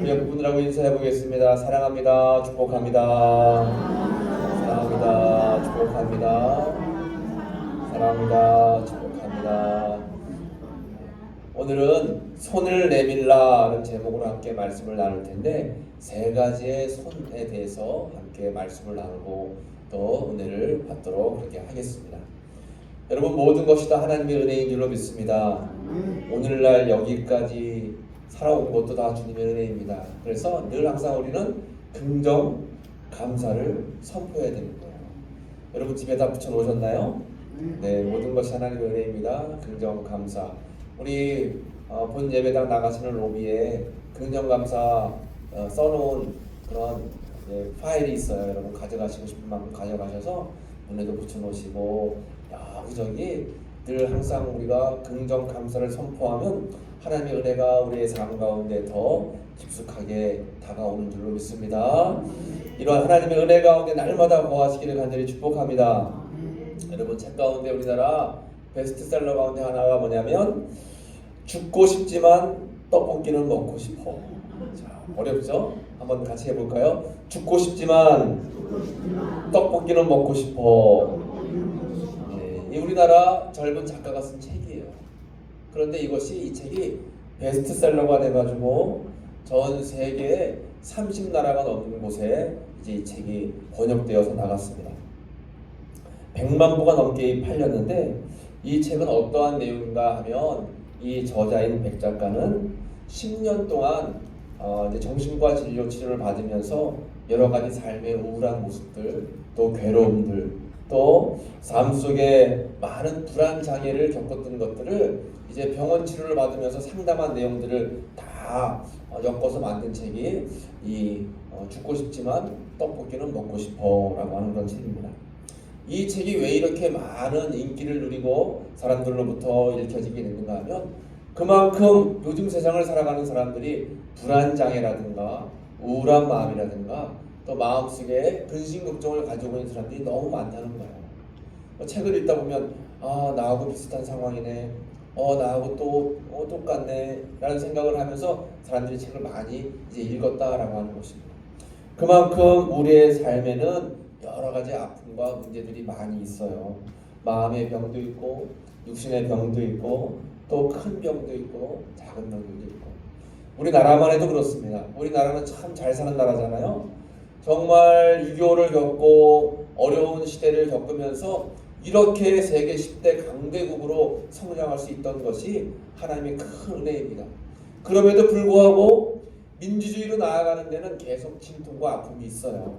우리 옆분들하고 인사해 보겠습니다. 사랑합니다. 축복합니다. 사랑합니다. 축복합니다. 사랑합니다. 축복합니다. 오늘은 손을 내밀라는 제목으로 함께 말씀을 나눌 텐데 세 가지의 손에 대해서 함께 말씀을 나누고 또 은혜를 받도록 그렇게 하겠습니다. 여러분 모든 것이 다 하나님의 은혜인 줄로 믿습니다. 오늘날 여기까지 살아온 것도 다 주님의 은혜입니다. 그래서 늘 항상 우리는 긍정 감사를 선포해야 되는 거예요. 여러분 집에다 붙여 놓으셨나요? 네, 모든 것이 하나님의 은혜입니다. 긍정 감사. 우리 어, 본 예배당 나가시는 로비에 긍정 감사 어, 써놓은 그런 네, 파일이 있어요. 여러분 가져가시고 싶은 만큼 가져가셔서 문에도 붙여 놓으시고 여기저기 늘 항상 우리가 긍정 감사를 선포하면 하나님의 은혜가 우리의 삶 가운데 더 깊숙하게 다가오는 줄로 믿습니다. 이러한 하나님의 은혜 가운데 날마다 거하시기를 간절히 축복합니다. 여러분 책 가운데 우리나라 베스트셀러 가운데 하나가 뭐냐면 죽고 싶지만 떡볶이는 먹고 싶어. 자, 어렵죠? 한번 같이 해볼까요? 죽고 싶지만 떡볶이는 먹고 싶어. 예, 이 우리나라 젊은 작가가 쓴 책이에요. 그런데 이것이 이 책이 베스트셀러가 돼가지고 전 세계 30나라가 넘는 곳에 이제 이 책이 번역되어서 나갔습니다. 100만 부가 넘게 팔렸는데 이 책은 어떠한 내용인가 하면 이 저자인 백 작가는 10년 동안 어 이제 정신과 진료 치료를 받으면서 여러 가지 삶의 우울한 모습들, 또 괴로움들, 또 삶 속에 많은 불안 장애를 겪었던 것들을 이제 병원 치료를 받으면서 상담한 내용들을 다 어, 엮어서 만든 책이 이 어, 죽고 싶지만 떡볶이는 먹고 싶어라고 하는 그런 책입니다. 이 책이 왜 이렇게 많은 인기를 누리고 사람들로부터 읽혀지게 됐는가 하면 그만큼 요즘 세상을 살아가는 사람들이 불안 장애라든가 우울한 마음이라든가 또 마음속에 근심 걱정을 가지고 있는 사람들이 너무 많다는 거예요. 뭐 책을 읽다 보면 아 나하고 비슷한 상황이네. 어 나하고 또 어, 똑같네 라는 생각을 하면서 사람들이 책을 많이 이제 읽었다라고 하는 것입니다. 그만큼 우리의 삶에는 여러 가지 아픔과 문제들이 많이 있어요. 마음의 병도 있고 육신의 병도 있고 또 큰 병도 있고 작은 병도 있고 우리나라만 해도 그렇습니다. 우리나라는 참 잘 사는 나라잖아요. 정말 유교를 겪고 어려운 시대를 겪으면서 이렇게 세계 10대 강대국으로 성장할 수 있던 것이 하나님의 큰 은혜입니다. 그럼에도 불구하고 민주주의로 나아가는 데는 계속 진통과 아픔이 있어요.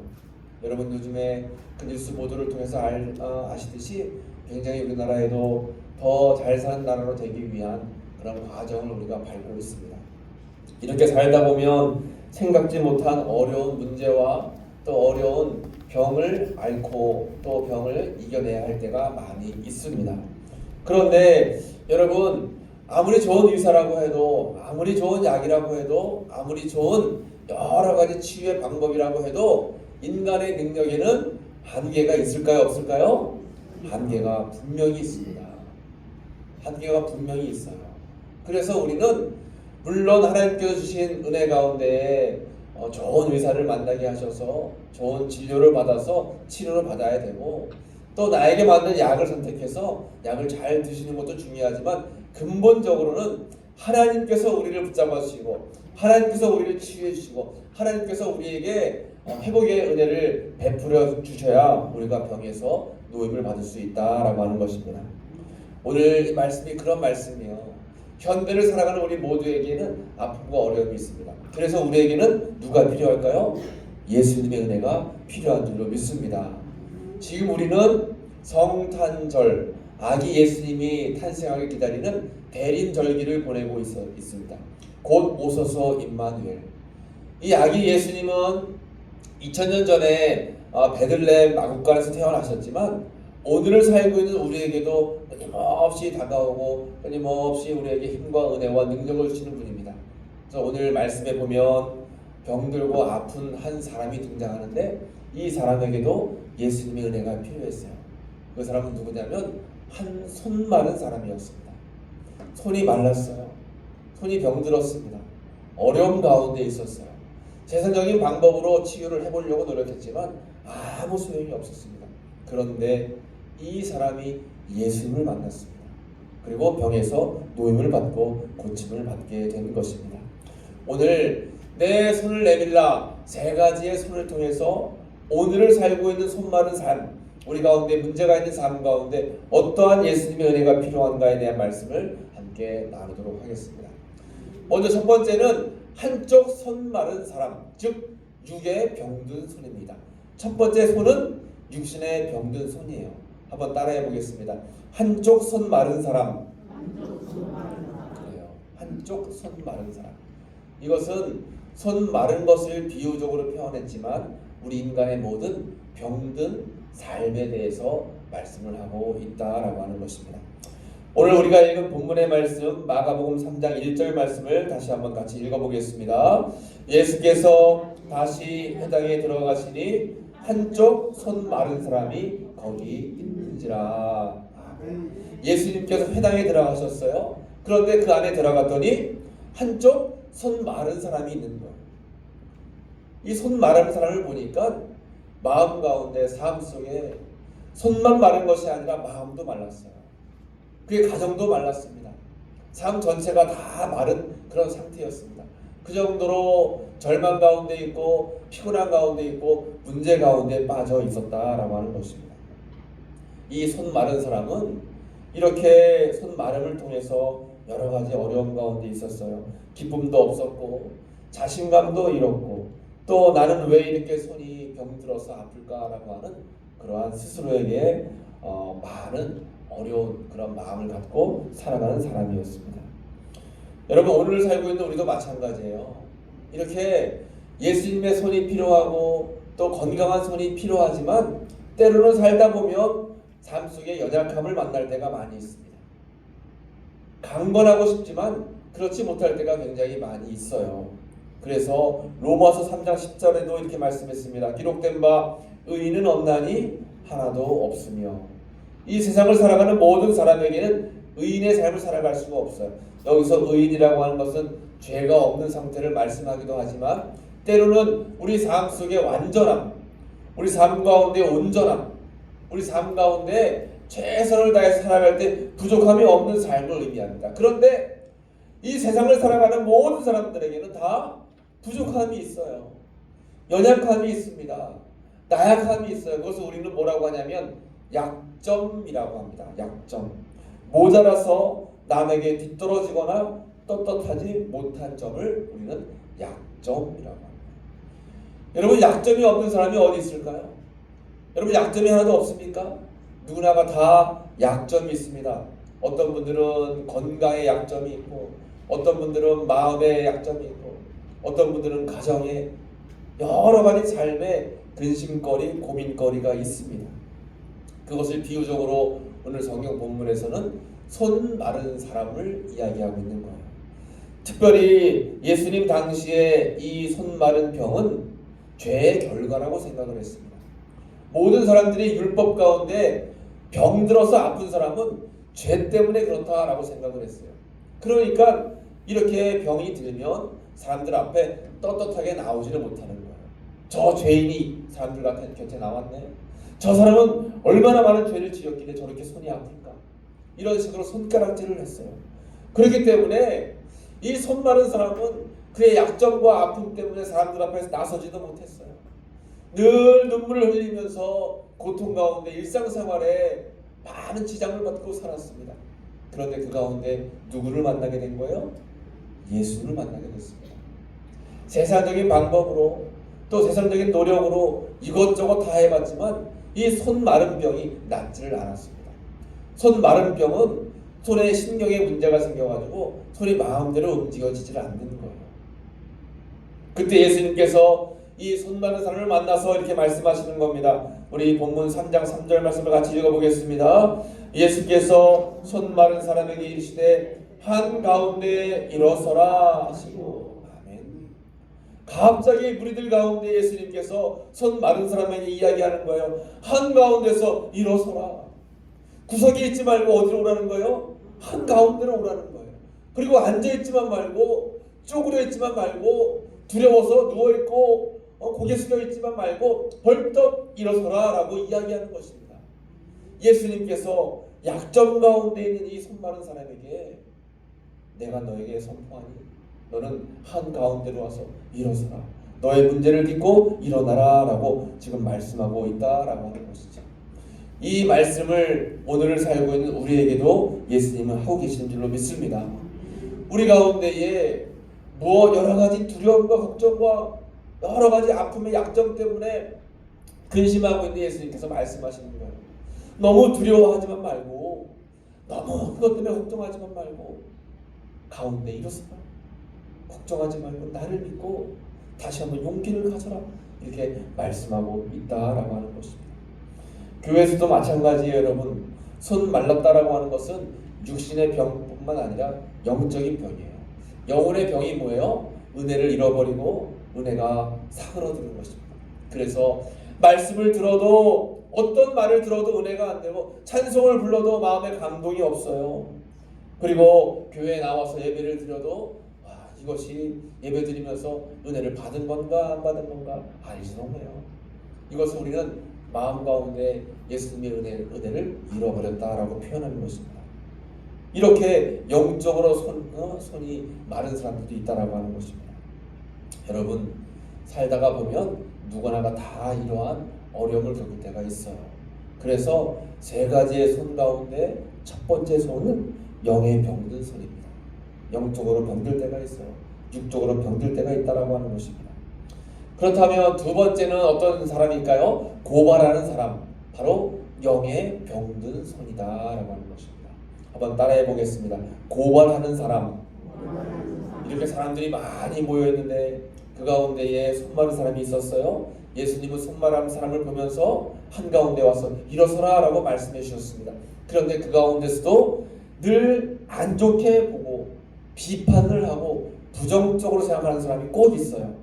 여러분 요즘에 그 뉴스 보도를 통해서 알, 어, 아시듯이 굉장히 우리나라에도 더 잘 사는 나라로 되기 위한 그런 과정을 우리가 밟고 있습니다. 이렇게 살다 보면 생각지 못한 어려운 문제와 또 어려운 병을 앓고 또 병을 이겨내야 할 때가 많이 있습니다. 그런데 여러분 아무리 좋은 의사라고 해도 아무리 좋은 약이라고 해도 아무리 좋은 여러 가지 치유의 방법이라고 해도 인간의 능력에는 한계가 있을까요 없을까요? 한계가 분명히 있습니다. 한계가 분명히 있어요. 그래서 우리는 물론 하나님께서 주신 은혜 가운데 어, 좋은 의사를 만나게 하셔서 좋은 진료를 받아서 치료를 받아야 되고 또 나에게 맞는 약을 선택해서 약을 잘 드시는 것도 중요하지만 근본적으로는 하나님께서 우리를 붙잡아 주시고 하나님께서 우리를 치유해 주시고 하나님께서 우리에게 어, 회복의 은혜를 베풀어 주셔야 우리가 병에서 노임을 받을 수 있다라고 하는 것입니다. 오늘 이 말씀이 그런 말씀이에요. 현대를 살아가는 우리 모두에게는 아픔과 어려움이 있습니다. 그래서 우리에게는 누가 필요할까요? 예수님의 은혜가 필요한 줄로 믿습니다. 지금 우리는 성탄절, 아기 예수님이 탄생하기 기다리는 대림절기를 보내고 있어, 있습니다. 곧 오소서 임마누엘. 이 아기 예수님은 2000년 전에 어, 베들레헴 마국간에서 태어나셨지만 오늘을 살고 있는 우리에게도 끊임없이 다가오고 끊임없이 우리에게 힘과 은혜와 능력을 주시는 분입니다. 그래서 오늘 말씀에 보면 병들고 아픈 한 사람이 등장하는데 이 사람에게도 예수님의 은혜가 필요했어요. 그 사람은 누구냐면 한 손 마른 사람이었습니다. 손이 말랐어요. 손이 병들었습니다. 어려움 가운데 있었어요. 세상적인 방법으로 치유를 해보려고 노력했지만 아무 소용이 없었습니다. 그런데 이 사람이 예수님을 만났습니다. 그리고 병에서 노임을 받고 고침을 받게 된 것입니다. 오늘 내 손을 내밀라 세 가지의 손을 통해서 오늘을 살고 있는 손 마른 삶 우리 가운데 문제가 있는 삶 가운데 어떠한 예수님의 은혜가 필요한가에 대한 말씀을 함께 나누도록 하겠습니다. 먼저 첫 번째는 한쪽 손 마른 사람 즉 육의 병든 손입니다. 첫 번째 손은 육신의 병든 손이에요. 한번 따라해 보겠습니다. 한쪽 손 마른 사람 그래요. 한쪽 손 마른 사람. 이것은 손 마른 것을 비유적으로 표현했지만 우리 인간의 모든 병든 삶에 대해서 말씀을 하고 있다라고 하는 것입니다. 오늘 우리가 읽은 본문의 말씀 마가복음 3장 1절 말씀을 다시 한번 같이 읽어보겠습니다. 예수께서 다시 회당에 들어가시니 한쪽 손 마른 사람이 거기 있 는지라. 예수님께서 회당에 들어가셨어요. 그런데 그 안에 들어갔더니 한쪽 손 마른 사람이 있는 거예요. 이 손 마른 사람을 보니까 마음 가운데 삶 속에 손만 마른 것이 아니라 마음도 말랐어요. 그의 가정도 말랐습니다. 삶 전체가 다 마른 그런 상태였습니다. 그 정도로 절망 가운데 있고 피곤한 가운데 있고 문제 가운데 빠져 있었다라고 하는 것입니다. 이 손 마른 사람은 이렇게 손 마름을 통해서 여러 가지 어려움 가운데 있었어요. 기쁨도 없었고 자신감도 잃었고 또 나는 왜 이렇게 손이 병들어서 아플까라고 하는 그러한 스스로에게 어, 많은 어려운 그런 마음을 갖고 살아가는 사람이었습니다. 여러분 오늘 살고 있는 우리도 마찬가지예요. 이렇게 예수님의 손이 필요하고 또 건강한 손이 필요하지만 때로는 살다 보면 삶 속에 연약함을 만날 때가 많이 있습니다. 강건하고 싶지만 그렇지 못할 때가 굉장히 많이 있어요. 그래서 로마서 3장 10절에도 이렇게 말씀했습니다. 기록된 바 의인은 없나니 하나도 없으며 이 세상을 살아가는 모든 사람에게는 의인의 삶을 살아갈 수가 없어요. 여기서 의인이라고 하는 것은 죄가 없는 상태를 말씀하기도 하지만 때로는 우리 삶 속에 완전함, 우리 삶 가운데 온전함, 우리 삶 가운데 최선을 다해 살아갈 때 부족함이 없는 삶을 의미합니다. 그런데 이 세상을 살아가는 모든 사람들에게는 다 부족함이 있어요. 연약함이 있습니다. 나약함이 있어요. 그것을 우리는 뭐라고 하냐면 약점이라고 합니다. 약점. 모자라서 남에게 뒤떨어지거나 떳떳하지 못한 점을 우리는 약점이라고 합니다. 여러분 약점이 없는 사람이 어디 있을까요? 여러분 약점이 하나도 없습니까? 누구나가 다 약점이 있습니다. 어떤 분들은 건강에 약점이 있고 어떤 분들은 마음에 약점이 있고 어떤 분들은 가정에 여러 가지 삶에 근심거리, 고민거리가 있습니다. 그것을 비유적으로 오늘 성경 본문에서는 손 마른 사람을 이야기하고 있는 거예요. 특별히 예수님 당시에 이 손 마른 병은 죄의 결과라고 생각을 했습니다. 모든 사람들이 율법 가운데 병들어서 아픈 사람은 죄 때문에 그렇다라고 생각을 했어요. 그러니까 이렇게 병이 들면 사람들 앞에 떳떳하게 나오지를 못하는 거예요. 저 죄인이 사람들 곁에 나왔네. 저 사람은 얼마나 많은 죄를 지었길래 저렇게 손이 아플까? 이런 식으로 손가락질을 했어요. 그렇기 때문에 이 손 마른 사람은 그의 약점과 아픔 때문에 사람들 앞에서 나서지도 못했어요. 늘 눈물을 흘리면서 고통 가운데 일상생활에 많은 지장을 받고 살았습니다. 그런데 그 가운데 누구를 만나게 된 거예요? 예수를 만나게 됐습니다. 세상적인 방법으로 또 세상적인 노력으로 이것저것 다 해봤지만 이 손 마른 병이 낫지를 않았습니다. 손 마른 병은 손에 신경에 문제가 생겨가지고 손이 마음대로 움직여지질 않는 거예요. 그때 예수님께서 이손 마른 사람을 만나서 이렇게 말씀하시는 겁니다. 우리 본문 3장 3절 말씀을 같이 읽어보겠습니다. 예수께서 손 마른 사람에게 이르시되 한 가운데 일어서라 하시고 아멘. 갑자기 무리들 가운데 예수님께서 손 마른 사람에게 이야기하는 거예요. 한 가운데서 일어서라. 구석에 있지 말고 어디로 오라는 거예요? 한 가운데로 오라는 거예요. 그리고 앉아 있지만 말고 쪼그려 있지만 말고 두려워서 누워 있고 어, 고개 숙여 있지만 말고 벌떡 일어서라 라고 이야기하는 것입니다. 예수님께서 약점 가운데 있는 이 손 마른 사람에게 내가 너에게 선포하니 너는 한 가운데로 와서 일어서라. 너의 문제를 딛고 일어나라 라고 지금 말씀하고 있다라고 하는 것이죠. 이 말씀을 오늘을 살고 있는 우리에게도 예수님은 하고 계시는 줄로 믿습니다. 우리 가운데에 무엇 여러 가지 두려움과 걱정과 여러 가지 아픔의 약점 때문에 근심하고 있는 예수님께서 말씀하시는 거예요. 너무 두려워하지만 말고 너무 그것 때문에 걱정하지만 말고 가운데 일어서라. 걱정하지 말고 나를 믿고 다시 한번 용기를 가져라. 이렇게 말씀하고 있다라고 하는 것입니다. 교회에서도 마찬가지예요, 여러분. 손 말랐다라고 하는 것은 육신의 병뿐만 아니라 영적인 병이에요. 영혼의 병이 뭐예요? 은혜를 잃어버리고 은혜가 사그러드는 것입니다. 그래서 말씀을 들어도 어떤 말을 들어도 은혜가 안 되고 찬송을 불러도 마음에 감동이 없어요. 그리고 교회에 나와서 예배를 드려도 와, 이것이 예배 드리면서 은혜를 받은 건가 안 받은 건가 알지 못해요. 이것을 우리는 마음 가운데 예수님의 은혜, 은혜 를 잃어버렸다라고 표현하는 것입니다. 이렇게 영적으로 손, 어, 손이 마른 사람들도 있다라고 하는 것입니다. 여러분 살다가 보면 누구나가 다 이러한 어려움을 겪을 때가 있어요. 그래서 세 가지의 손 가운데 첫 번째 손은 영의 병든 손입니다. 영적으로 병들 때가 있어요. 육적으로 병들 때가 있다라고 하는 것입니다. 그렇다면 두 번째는 어떤 사람일까요? 고발하는 사람, 바로 영의 병든 손이다라고 하는 것입니다. 한번 따라해 보겠습니다. 고발하는 사람. 이렇게 사람들이 많이 모여 있는데 그 가운데에 손마른 사람이 있었어요. 예수님은 손마른 사람을 보면서 한 가운데 와서 일어서라라고 말씀해 주셨습니다. 그런데 그 가운데서도 늘 안 좋게 보고 비판을 하고 부정적으로 생각하는 사람이 꼭 있어요.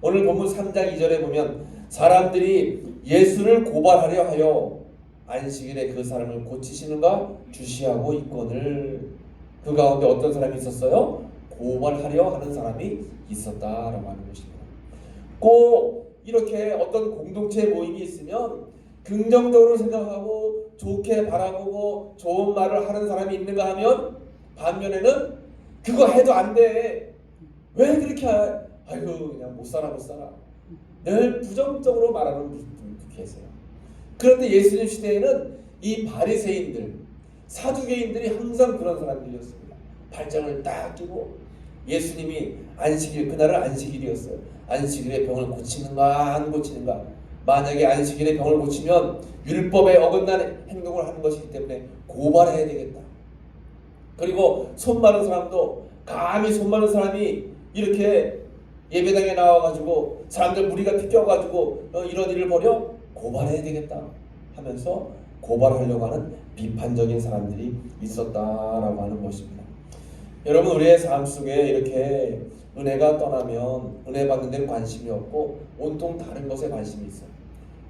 오늘 본문 3장 2절에 보면 사람들이 예수를 고발하려 하여 안식일에 그 사람을 고치시는가 주시하고 있거늘 그 가운데 어떤 사람이 있었어요? 고발하려 하는 사람이 있었다라고 하는 것입니다. 꼭 이렇게 어떤 공동체 모임이 있으면 긍정적으로 생각하고 좋게 바라보고 좋은 말을 하는 사람이 있는가 하면 반면에는 그거 해도 안 돼. 왜 그렇게 하? 아이고 그냥 못 살아 못 살아. 늘 부정적으로 말하는 분들이 계세요. 그런데 예수님 시대에는 이 바리새인들, 사두개인들이 항상 그런 사람들이었습니다. 발장을 딱 끼고 예수님이 안식일 그날은 안식일이었어요. 안식일에 병을 고치는가 안 고치는가. 만약에 안식일에 병을 고치면 율법에 어긋난 행동을 하는 것이기 때문에 고발해야 되겠다. 그리고 손 마른 사람도 감히 손 마른 사람이 이렇게 예배당에 나와가지고 사람들 무리가 튀겨가지고 어, 이런 일을 벌여 고발해야 되겠다 하면서 고발하려고 하는 비판적인 사람들이 있었다라고 하는 것입니다. 여러분 우리의 삶 속에 이렇게 은혜가 떠나면 은혜 받는 데는 관심이 없고 온통 다른 것에 관심이 있어요.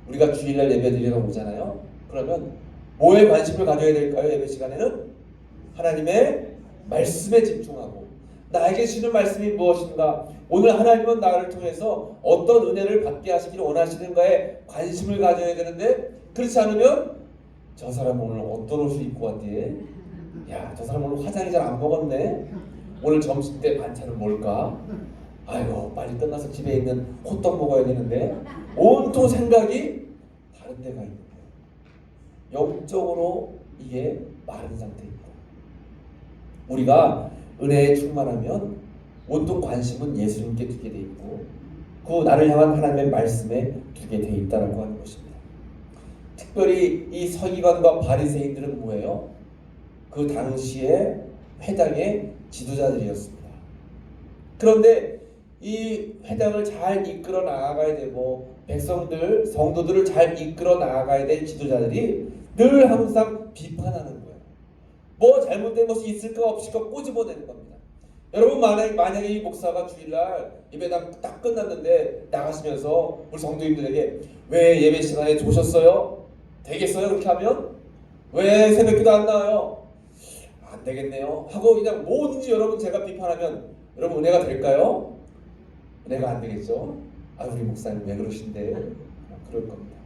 우리가 주일날 예배 드리러 오잖아요. 그러면 뭐에 관심을 가져야 될까요? 예배 시간에는 하나님의 말씀에 집중하고 나에게 주시는 말씀이 무엇인가? 오늘 하나님은 나를 통해서 어떤 은혜를 받게 하시기를 원하시는가에 관심을 가져야 되는데 그렇지 않으면 저 사람 오늘 어떤 옷을 입고 왔대? 야, 저 사람 오늘 화장이 잘 안 먹었네. 오늘 점심 때 반찬은 뭘까? 아이고, 빨리 끝나서 집에 있는 호떡 먹어야 되는데 온통 생각이 다른 데가 있는 거예요. 영적으로 이게 마른 상태입니다. 우리가 은혜에 충만하면 온통 관심은 예수님께 두게 돼 있고 그 나를 향한 하나님의 말씀에 두게 돼 있다라고 하는 것입니다. 특별히 이 서기관과 바리새인들은 뭐예요? 그 당시에 회당의 지도자들이었습니다. 그런데 이 회당을 잘 이끌어 나가야 되고 백성들 성도들을 잘 이끌어 나가야 될 지도자들이 늘 항상 비판하는 거예요. 뭐 잘못된 것이 있을까 없을까 꼬집어내는 겁니다. 여러분 만약 만약에 이 목사가 주일날 예배당 딱 끝났는데 나가시면서 우리 성도님들에게 왜 예배 시간에 조셨어요? 되겠어요 그렇게 하면 왜 새벽기도 안 나와요? 안 되겠네요. 하고 그냥 뭐든지 여러분 제가 비판하면 여러분 은혜가 될까요? 은혜가 안 되겠죠? 아 우리 목사님 왜 그러신데? 그럴 겁니다.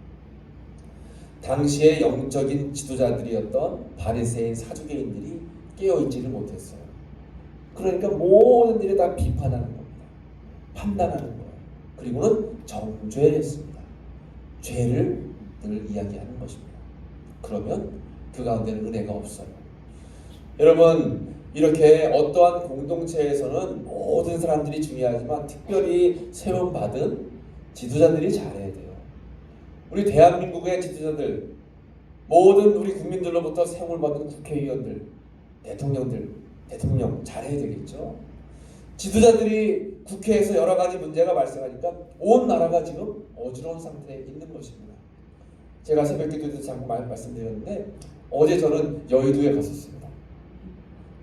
당시의 영적인 지도자들이었던 바리새인 사두개인들이 깨어있지를 못했어요. 그러니까 모든 일에 다 비판하는 겁니다. 판단하는 거예요. 그리고는 정죄했습니다. 죄를 늘 이야기하는 것입니다. 그러면 그 가운데는 은혜가 없어요. 여러분 이렇게 어떠한 공동체에서는 모든 사람들이 중요하지만 특별히 세움 받은 지도자들이 잘해야 돼요. 우리 대한민국의 지도자들 모든 우리 국민들로부터 세움을 받은 국회의원들, 대통령들, 대통령 잘해야 되겠죠. 지도자들이 국회에서 여러 가지 문제가 발생하니까 온 나라가 지금 어지러운 상태에 있는 것입니다. 제가 새벽 기도에도 잠깐 말- 말씀드렸는데 어제 저는 여의도에 갔었습니다.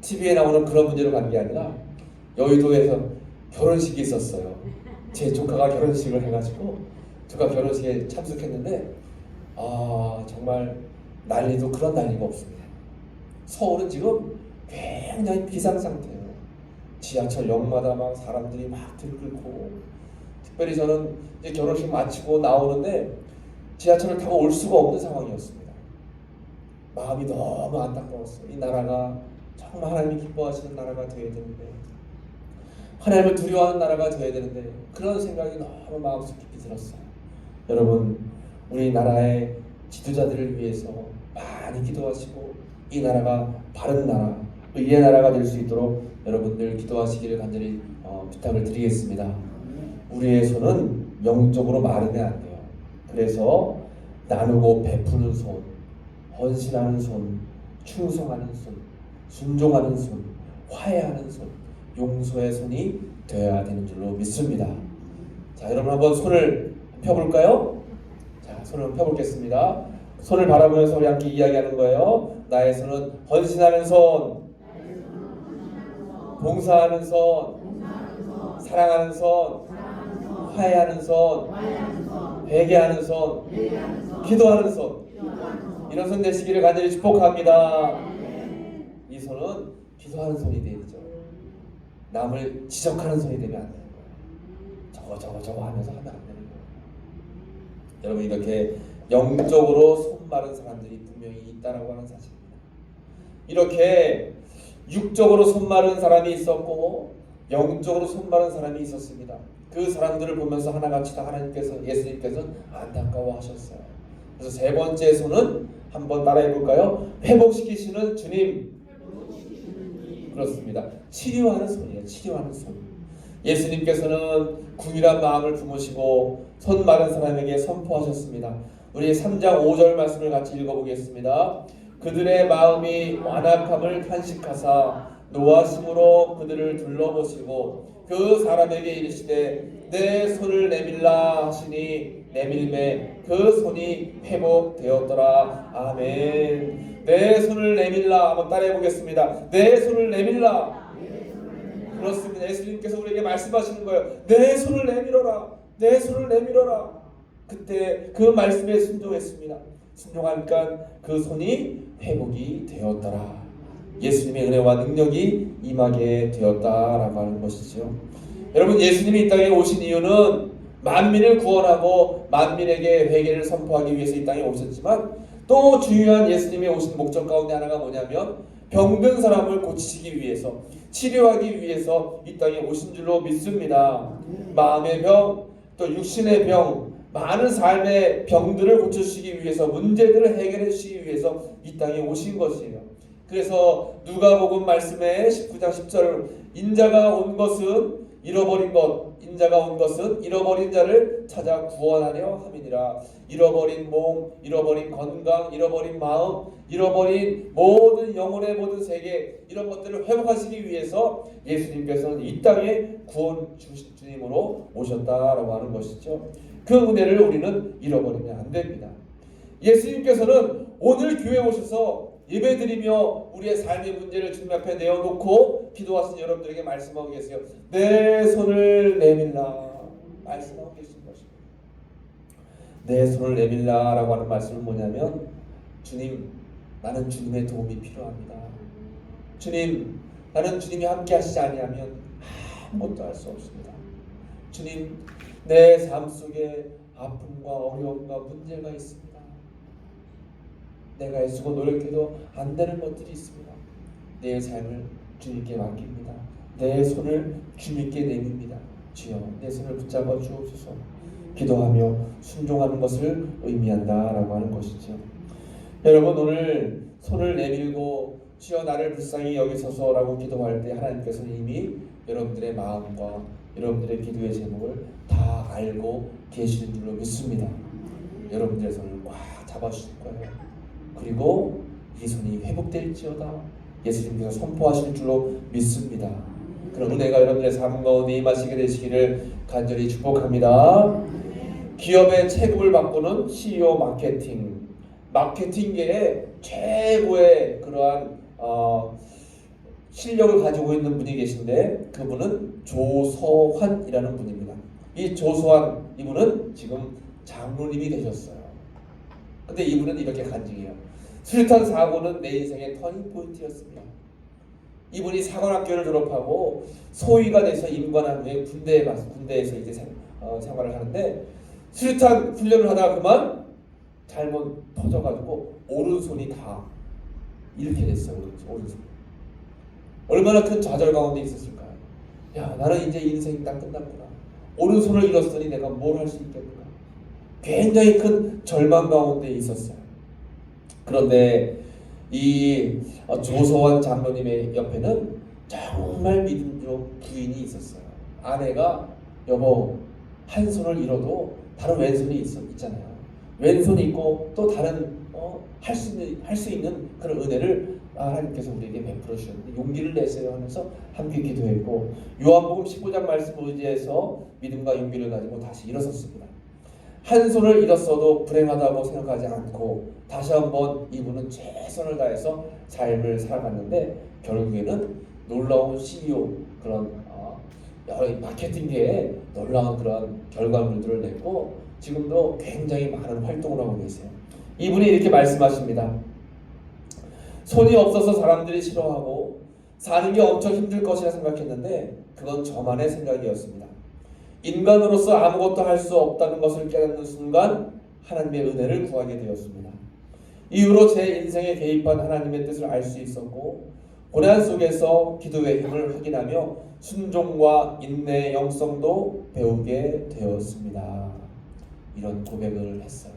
TV에 나오는 그런 문제로 간 게 아니라 여의도에서 결혼식이 있었어요. 제 조카가 결혼식을 해가지고 조카 결혼식에 참석했는데 아 정말 난리도 그런 난리가 없습니다. 서울은 지금 굉장히 비상 상태예요. 지하철 역마다 막 사람들이 막 들끓고 특별히 저는 이제 결혼식 마치고 나오는데 지하철을 타고 올 수가 없는 상황이었습니다. 마음이 너무 안타까웠어요. 이 나라가 정말 하나님이 기뻐하시는 나라가 되어야 되는데 하나님을 두려워하는 나라가 되어야 되는데 그런 생각이 너무 마음속 깊이 들었어요. 여러분 우리 나라의 지도자들을 위해서 많이 기도하시고 이 나라가 바른 나라, 의의 나라가 될 수 있도록 여러분들 기도하시기를 간절히 어, 부탁을 드리겠습니다. 우리의 손은 영적으로 마르면 안 돼요. 그래서 나누고 베푸는 손, 헌신하는 손, 충성하는 손, 순종하는 손, 화해하는 손, 용서의 손이 되어야 되는 줄로 믿습니다. 자, 여러분 한번 손을 펴볼까요? 자, 손을 펴보겠습니다. 손을 바라보면서 우리 함께 이야기하는 거예요. 나의 손은 헌신하는 손, 봉사하는 손, 사랑하는 손, 화해하는 손, 회개하는 손, 기도하는 손. 이런 손 되시기를 간절히 축복합니다. 이 손은 기도하는 손이 되죠. 남을 지적하는 손이 되면 안 되는 거예요. 저거 저거 저거 하면서 하면 안 되는 거예요. 여러분 이렇게 영적으로 손 마른 사람들이 분명히 있다라고 하는 사실입니다. 이렇게 육적으로 손 마른 사람이 있었고 영적으로 손 마른 사람이 있었습니다. 그 사람들을 보면서 하나같이 다 하나님께서 예수님께서 안타까워하셨어요. 그래서 세 번째 손은 한번 따라해 볼까요? 회복시키시는 주님. 그렇습니다. 치료하는 손이에요. 치료하는 손. 예수님께서는 궁일한 마음을 품으시고 손 마른 사람에게 선포하셨습니다. 우리 3장 5절 말씀을 같이 읽어보겠습니다. 그들의 마음이 완악함을 탄식하사 노하심으로 그들을 둘러보시고 그 사람에게 이르시되 내 손을 내밀라 하시니 내밀매 그 손이 회복되었더라 아멘 내 손을 내밀라. 한번 따라해 보겠습니다. 내 손을 내밀라. 그렇습니다. 예수님께서 우리에게 말씀하시는 거예요. 내 손을 내밀어라. 내 손을 내밀어라. 그때 그 말씀에 순종했습니다. 순종하니까 그 손이 회복이 되었더라. 예수님의 은혜와 능력이 임하게 되었다라고 하는 것이죠. 여러분 예수님이 이 땅에 오신 이유는 만민을 구원하고 만민에게 회개를 선포하기 위해서 이 땅에 오셨지만 또 중요한 예수님의 오신 목적 가운데 하나가 뭐냐면 병든 사람을 고치시기 위해서 치료하기 위해서 이 땅에 오신 줄로 믿습니다. 마음의 병, 또 육신의 병, 많은 삶의 병들을 고쳐주시기 위해서 문제들을 해결해 주시기 위해서 이 땅에 오신 것이에요. 그래서 누가복음 말씀에 19장 10절 인자가 온 것은 잃어버린 것 인자가 온 것은 잃어버린 자를 찾아 구원하려 함이니라. 잃어버린 몸 잃어버린 건강 잃어버린 마음 잃어버린 모든 영혼의 모든 세계 이런 것들을 회복하시기 위해서 예수님께서는 이 땅에 구원 주님으로 오셨다라고 하는 것이죠. 그 은혜를 우리는 잃어버리면 안 됩니다. 예수님께서는 오늘 교회 오셔서 예배드리며 우리의 삶의 문제를 주님 앞에 내어놓고 기도하신 여러분들에게 말씀하고 계세요. 내 손을 내밀라 말씀하고 계신 것입니다. 내 손을 내밀라라고 하는 말씀은 뭐냐면 주님 나는 주님의 도움이 필요합니다. 주님 나는 주님이 함께 하시지 아니하면 아무것도 할 수 없습니다. 주님, 내 삶 속에 아픔과 어려움과 문제가 있습니다. 내가 애쓰고 노력해도 안 되는 것들이 있습니다. 내 삶을 주님께 맡깁니다. 내 손을 주님께 내밉니다. 주여, 내 손을 붙잡아 주옵소서. 기도하며 순종하는 것을 의미한다라고 하는 것이죠. 여러분 오늘 손을 내밀고 주여 나를 불쌍히 여기소서라고 기도할 때 하나님께서는 이미 여러분들의 마음과 여러분들의 기도의 제목을 다 알고 계시는 줄로 믿습니다. 여러분들의 손을 꽉 잡아주실 거예요. 그리고 이 손이 회복될지어다 예수님께서 선포하실 줄로 믿습니다. 그런 은혜가 여러분들의 삶 가운데 임하시게 되시기를 간절히 축복합니다. 기업의 체급을 바꾸는 CEO 마케팅, 마케팅계의 최고의 그러한 어, 실력을 가지고 있는 분이 계신데 그분은 조서환이라는 분입니다. 이 조서환 이분은 지금 장로님이 되셨어요. 근데 이분은 이렇게 간증해요. 술탄 사고는 내 인생의 터닝 포인트였습니다. 이분이 사관학교를 졸업하고 소위가 돼서 임관한 후에 군대에 가서 군대에서 이제 생, 어, 생활을 하는데 수류탄 훈련을 하다가 그만 잘못 터져가지고 오른손이 다 이렇게 됐어요. 오른손. 오른손. 얼마나 큰 좌절 가운데 있었을까요? 야 나는 이제 인생이 딱 끝났구나. 오른손을 잃었으니 내가 뭘 할 수 있겠는가? 굉장히 큰 절망 가운데 있었어요. 그런데 이 어, 조서원 장로님의 옆에는 정말 믿음적 부인이 있었어요. 아내가 여보 한 손을 잃어도 다른 왼손이 있, 있잖아요. 왼손이 있고 또 다른 어, 할수 있는 있는 그런 은혜를 하나님께서 우리에게 베풀어 주셨는데 용기를 내세요 하면서 함께 기도했고 요한복음 15장 말씀을 의지해서 믿음과 용기를 가지고 다시 일어섰습니다. 한 손을 잃었어도 불행하다고 생각하지 않고 다시 한번 이분은 최선을 다해서 삶을 살아갔는데 결국에는 놀라운 CEO 그런 어, 여러 마케팅계에 놀라운 그런 결과물들을 냈고 지금도 굉장히 많은 활동을 하고 계세요. 이분이 이렇게 말씀하십니다. 손이 없어서 사람들이 싫어하고 사는 게 엄청 힘들 것이라 생각했는데 그건 저만의 생각이었습니다. 인간으로서 아무것도 할 수 없다는 것을 깨닫는 순간 하나님의 은혜를 구하게 되었습니다. 이후로 제 인생에 개입한 하나님의 뜻을 알 수 있었고 고난 속에서 기도의 힘을 확인하며 순종과 인내의 영성도 배우게 되었습니다. 이런 고백을 했어요.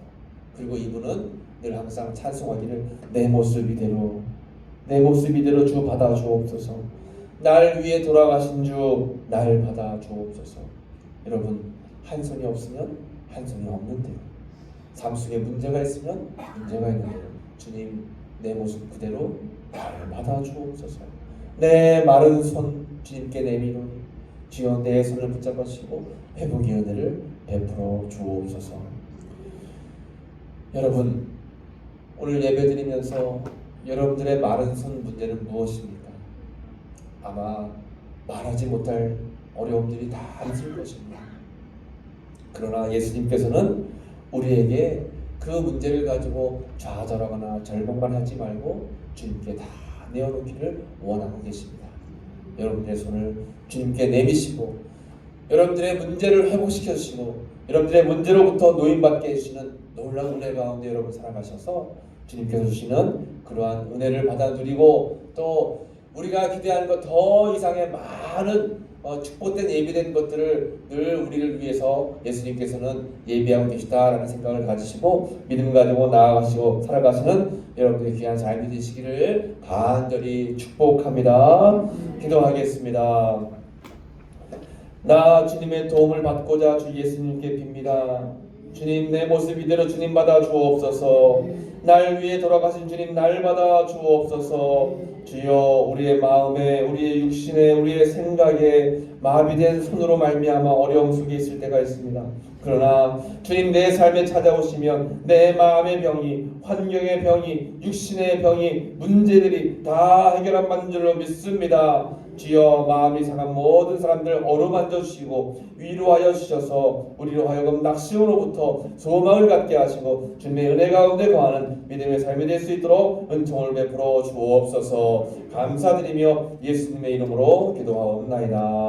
그리고 이분은 늘 항상 찬송하기를 내 모습 이대로 내 모습 이대로 주 받아 주옵소서. 날 위해 돌아가신 주 날 받아 주옵소서. 여러분 한 손이 없으면 한 손이 없는데요. 삶 속에 문제가 있으면 문제가 있는데요. 주님 내 모습 그대로 날 받아 주옵소서. 내 마른 손 주님께 내미노니 주여 내 손을 붙잡으시고 회복의 은혜를 베풀어 주옵소서. 여러분 오늘 예배드리면서 여러분들의 마른 손 문제는 무엇입니까? 아마 말하지 못할 어려움들이 다 있을 것입니다. 그러나 예수님께서는 우리에게 그 문제를 가지고 좌절하거나 절망만 하지 말고 주님께 다 내어놓기를 원하고 계십니다. 여러분들의 손을 주님께 내미시고 여러분들의 문제를 회복시켜 주시고 여러분들의 문제로부터 노인받게 해주시는 놀라운 은혜 가운데 여러분 살아가셔서 주님께서 주시는 그러한 은혜를 받아 누리고 또 우리가 기대하는 것 더 이상의 많은 어, 축복된 예비된 것들을 늘 우리를 위해서 예수님께서는 예비하고 계시다라는 생각을 가지시고 믿음 가지고 나아가시고 살아가시는 여러분들의 귀한 삶이 되시기를 간절히 축복합니다. 기도하겠습니다. 나 주님의 도움을 받고자 주 예수님께 빕니다. 주님 내 모습 이대로 주님 받아 주옵소서. 날 위해 돌아가신 주님 날 받아 주옵소서. 주여 우리의 마음에 우리의 육신에 우리의 생각에 마비된 손으로 말미암아 어려움 속에 있을 때가 있습니다. 그러나 주님 내 삶에 찾아오시면 내 마음의 병이 환경의 병이 육신의 병이 문제들이 다 해결한 받는 줄로 믿습니다. 주여 마음이 상한 모든 사람들 어루만져 주시고 위로하여 주셔서 우리로 하여금 낙심으로부터 소망을 갖게 하시고 주님의 은혜 가운데 거하는 믿음의 삶이 될 수 있도록 은총을 베풀어 주옵소서 감사드리며 예수님의 이름으로 기도하옵나이다.